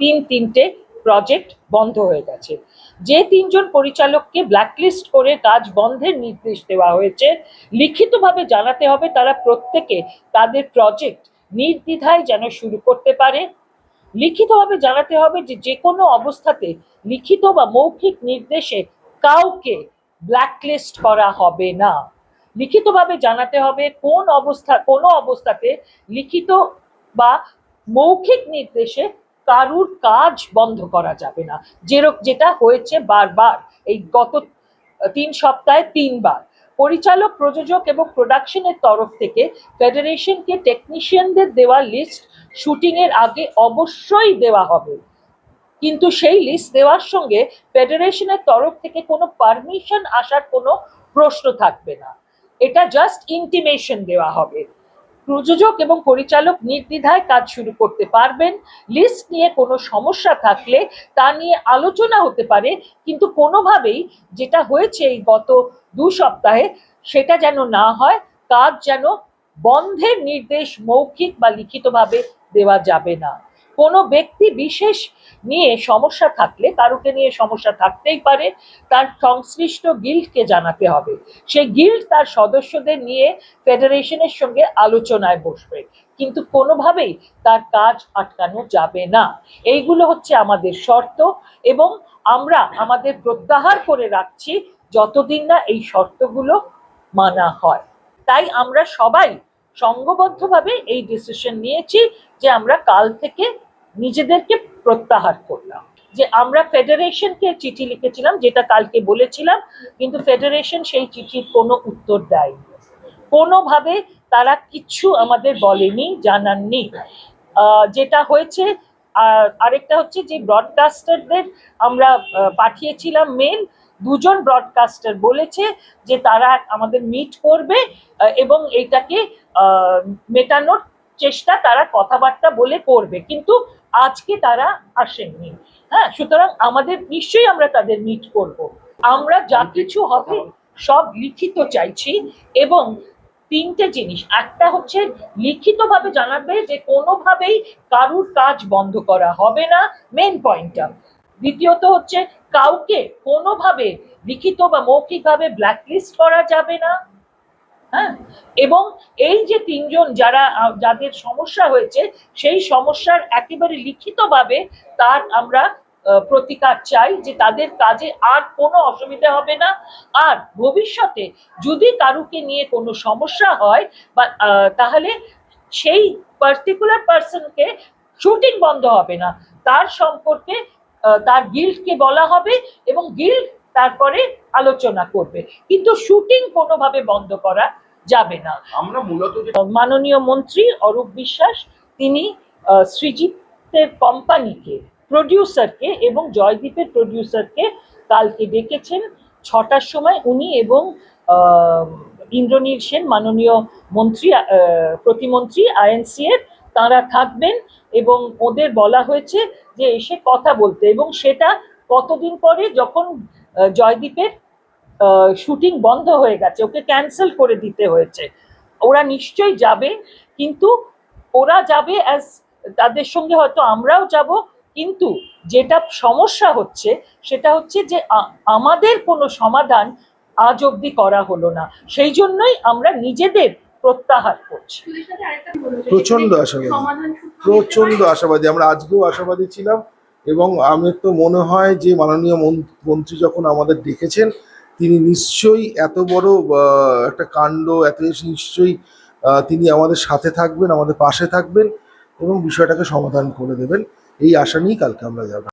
তিন তিনটে প্রজেক্ট বন্ধ হয়ে গেছে। যে তিনজন পরিচালককে ব্ল্যাকলিস্ট করে কাজ বন্ধের নির্দেশ দেওয়া হয়েছে, লিখিতভাবে জানাতে হবে তারা প্রত্যেকে তাদের প্রজেক্ট নির্দ্বিধায় যেন শুরু করতে পারে। লিখিতভাবে জানাতে হবে যে যে কোনো অবস্থাতে লিখিত বা মৌখিক নির্দেশে কাউকে ব্ল্যাকলিস্ট করা হবে না। লিখিতভাবে জানাতে হবে কোন অবস্থা, কোনো অবস্থাতে লিখিত বা মৌখিক নির্দেশে কারুর কাজ বন্ধ করা যাবে না। যেরক, যেটা হয়েছে বারবার, এই গত তিন সপ্তাহে তিনবার। পরিচালক, প্রযোজক এবং প্রোডাকশনের তরফ থেকে ফেডারেশনকে টেকনিশিয়ানদের দেওয়া লিস্ট শুটিং এর আগে অবশ্যই দেওয়া হবে। কিন্তু সেই লিস্ট দেওয়ার সঙ্গে ফেডারেশনের তরফ থেকে কোনো পারমিশন আসার কোনো প্রশ্ন থাকবে না। এটা জাস্ট ইন্টিমেশন দেওয়া হবে। প্রযোজক এবং পরিচালক নির্দ্বিধায় কাজ শুরু করতে পারবেন। লিস্ট নিয়ে কোনো সমস্যা থাকলে তা নিয়ে আলোচনা হতে পারে, কিন্তু কোনোভাবেই যেটা হয়েছে এই গত দু সপ্তাহে সেটা যেন না হয়, কাজ যেন বন্ধের নির্দেশ মৌখিক বা লিখিতভাবে দেওয়া যাবে না। কোনো ব্যক্তি বিশেষ নিয়ে সমস্যা থাকলে, কারুকে নিয়ে সমস্যা থাকতেই পারে, তার সংশ্লিষ্ট গিল্ডকে জানাতে হবে। সেই গিল্ড তার সদস্যদের নিয়ে ফেডারেশনের সঙ্গে আলোচনায় বসবে। কিন্তু কোনোভাবেই তার কাজ আটকানো যাবে না। এইগুলো হচ্ছে আমাদের শর্ত এবং আমরা আমাদের প্রত্যাহার করে রাখছি যতদিন না এই শর্তগুলো মানা হয়। তাই আমরা সবাই সংঘবদ্ধভাবে এই ডিসিশন নিয়েছি যে আমরা কাল থেকে নিজেদেরকে প্রত্যাহার করলাম। যে আমরা ফেডারেশনকে চিঠি লিখেছিলাম, যেটা কালকে বলেছিলাম, কিন্তু ফেডারেশন সেই চিঠির কোনো উত্তর দেয়নি। কোনোভাবে তারা কিচ্ছু আমাদের বলেনি, জানাননি। যেটা হয়েছে, আর আরেকটা হচ্ছে যে ব্রডকাস্টারদের আমরা পাঠিয়েছিলাম মেল দুজন ব্রডকাস্টার বলেছে যে তারা আমাদের মিট করবে এবং এইটাকে মেটানোর চেষ্টা তারা কথাবার্তা বলে করবে। কিন্তু আজকে তারা আসেননি। হ্যাঁ সুতরাং আমাদের নিশ্চয়ই আমরা তাদের মিট করব। আমরা যা কিছু হবে সব লিখিত চাইছি এবং তিনটে জিনিস। একটা হচ্ছে লিখিতভাবে জানাবে যে কোনোভাবেই কারুর কাজ বন্ধ করা হবে না মেন পয়েন্টটা দ্বিতীয়ত হচ্ছে কাউকে কোনোভাবে লিখিত বা মৌখিকভাবে ব্ল্যাকলিস্ট করা যাবে না। হ্যাঁ? এবং এই যে তিনজন যারা যাদের সমস্যা হয়েছে, সেই সমস্যার একেবারে লিখিতভাবে তার আমরা প্রতিকার চাই যে তাদের কাজে আর কোনো অসুবিধা হবে না। আর ভবিষ্যতে যদি কারুকে নিয়ে কোনো সমস্যা হয় বা তাহলে সেই পার্টিকুলার পার্সনকে শুটিং বন্ধ হবে না। তার সম্পর্কে তার গিল্ডকে বলা হবে এবং গিল্ড তারপরে আলোচনা করবে। কিন্তু শুটিং কোনোভাবে বন্ধ করা যাবে না। আমরা মূলত মাননীয় মন্ত্রী অরূপ বিশ্বাস তিনি সৃজিতের কোম্পানিকে প্রডিউসারকে এবং জয়দীপের প্রডিউসারকে কালকে ডেকেছেন। ছটার সময় উনি এবং ইন্দ্রনীল সেন মাননীয় মন্ত্রী প্রতিমন্ত্রী আইএনসি এর তারা থাকবেন এবং ওদের বলা হয়েছে যে এসে কথা বলতে এবং সেটা কতদিন পরে যখন জয়দীপের শুটিং বন্ধ হয়ে গেছে ওকে ক্যান্সেল করে দিতে হয়েছে। ওরা নিশ্চয়ই যাবে কিন্তু ওরা যাবে অ্যাজ তাদের সঙ্গে হয়তো আমরাও যাব কিন্তু যেটা সমস্যা হচ্ছে সেটা হচ্ছে যে আমাদের কোনো সমাধান আজ অবধি করা হলো না। সেই জন্যই আমরা নিজেদের প্রত্যাহার করছি। প্রচণ্ড আশাবাদী। প্রচণ্ড আশাবাদী। আমরা আজকেও আশাবাদী ছিলাম। এবং আমি তো মনে হয় যে মাননীয় মন- মন্ত্রী যখন আমাদের ডেকেছেন, তিনি নিশ্চয়ই এত বড় একটা কাণ্ড, এত নিশ্চয়ই তিনি আমাদের সাথে থাকবেন, আমাদের পাশে থাকবেন এবং বিষয়টাকে সমাধান করে দেবেন। এই আশা নিয়েই কালকে আমরা যাব।